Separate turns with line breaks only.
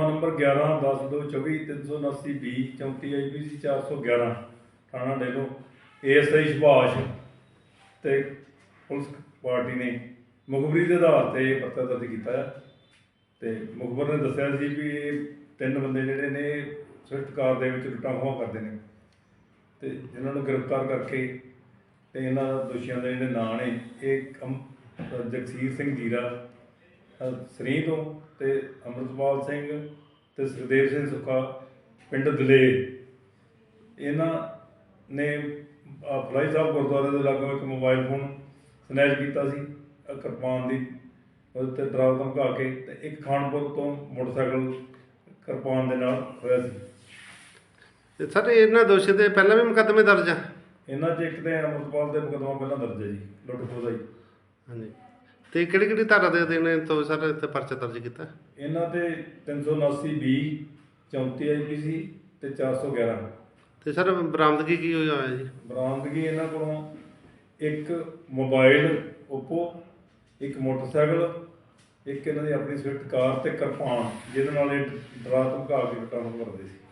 Number 11 10 2 24 379 B 34 IPC 411 ਥਾਣਾ ਡੇਲੋ ASI Subhash ਤੇ police party ਨੇ ਮੁਖਬਰੀ ਦੇ ਆਧਾਰ ਤੇ ਪੱਤਰ ਦਰਜ ਕੀਤਾ ਹੈ। ਤੇ ਮੁਖਬਰ ਨੇ ਦੱਸਿਆ ਸੀ ਵੀ ਇਹ ਤਿੰਨ ਬੰਦੇ ਜਿਹੜੇ ਨੇ ਸਵਿਫਟ ਕਾਰ ਦੇ ਵਿੱਚ ਲੁੱਟਾਂ ਖੋਹਾਂ ਕਰਦੇ ਨੇ ਤੇ ਇਹਨਾਂ ਨੂੰ ਗ੍ਰਿਫਤਾਰ ਕਰਕੇ ਤੇ ਇਹਨਾਂ ਦੋਸ਼ੀਆਂ ਦੇ ਜਿਹੜੇ ਨਾਂ ਨੇ ਇਹ ਜਗਸੀਰ ਸਿੰਘ ਜੀਰਾ ਅ, ਸਰੀ ਤੋਂ ਤੇ ਅੰਮ੍ਰਿਤਪਾਲ ਸਿੰਘ ਤੇ ਸੁਖਦੇਵ ਸਿੰਘ ਸੁੱਖਾ ਪਿੰਡ ਦਲੇ ਇਹਨਾਂ ਨੇ ਫਲਾਈ ਸਾਹਿਬ ਗੁਰਦੁਆਰੇ ਦੇ ਲਾਗੋਂ ਇੱਕ ਮੋਬਾਈਲ ਫੋਨ ਸਨੈਚ ਕੀਤਾ ਸੀ ਕਿਰਪਾਨ ਦੀ ਉਹਦੇ ਤੇ ਡਰਾਵ ਧਮਕਾ ਕੇ ਤੇ ਇੱਕ ਖਾਨਪੁਰ ਤੋਂ ਮੋਟਰਸਾਈਕਲ ਕਿਰਪਾਨ ਦੇ ਨਾਲ ਹੋਇਆ ਸੀ।
ਤੇ ਸਰ ਇਹਨਾਂ ਦੋਸ਼ੀ ਤੇ ਪਹਿਲਾਂ ਵੀ ਮੁਕੱਦਮੇ ਦਰਜ ਆ?
ਇਹਨਾਂ 'ਚ ਇੱਕ ਤੇ ਅੰਮ੍ਰਿਤਪਾਲ ਦੇ ਮੁਕੱਦਮਾ ਪਹਿਲਾਂ ਦਰਜ ਹੈ ਜੀ ਲੁੱਟ ਖੋਹ ਦਾ ਜੀ।
ਹਾਂਜੀ। ਤੇ ਕਿਹੜੀ ਕਿਹੜੀ ਧਾਰਾ ਦੇ ਅਧੀਨ ਤੋਂ ਸਰ ਇੱਥੇ ਪਰਚਾ ਦਰਜ ਕੀਤਾ?
ਇਹਨਾਂ ਤੇ 379 ਬੀ 34 ਆਈਪੀਸੀ ਤੇ 411
ਤੇ ਸਰ ਬਰਾਮਦਗੀ ਕੀ ਹੋਇਆ ਜੀ?
ਬਰਾਮਦਗੀ ਇਹਨਾਂ ਕੋਲੋਂ ਇੱਕ ਮੋਬਾਈਲ ਓਪੋ ਇੱਕ ਮੋਟਰਸਾਈਕਲ, ਇੱਕ ਇਹਨਾਂ ਦੀ ਆਪਣੀ ਸਵਿਫਟ ਕਾਰ ਤੇ ਕਿਰਪਾਨ, ਜਿਹਦੇ ਨਾਲ ਇਹ ਡਰਾ ਧਮਕਾ ਕੇ ਲੁੱਟਾਂ ਨੂੰ ਕਰਦੇ ਸੀ।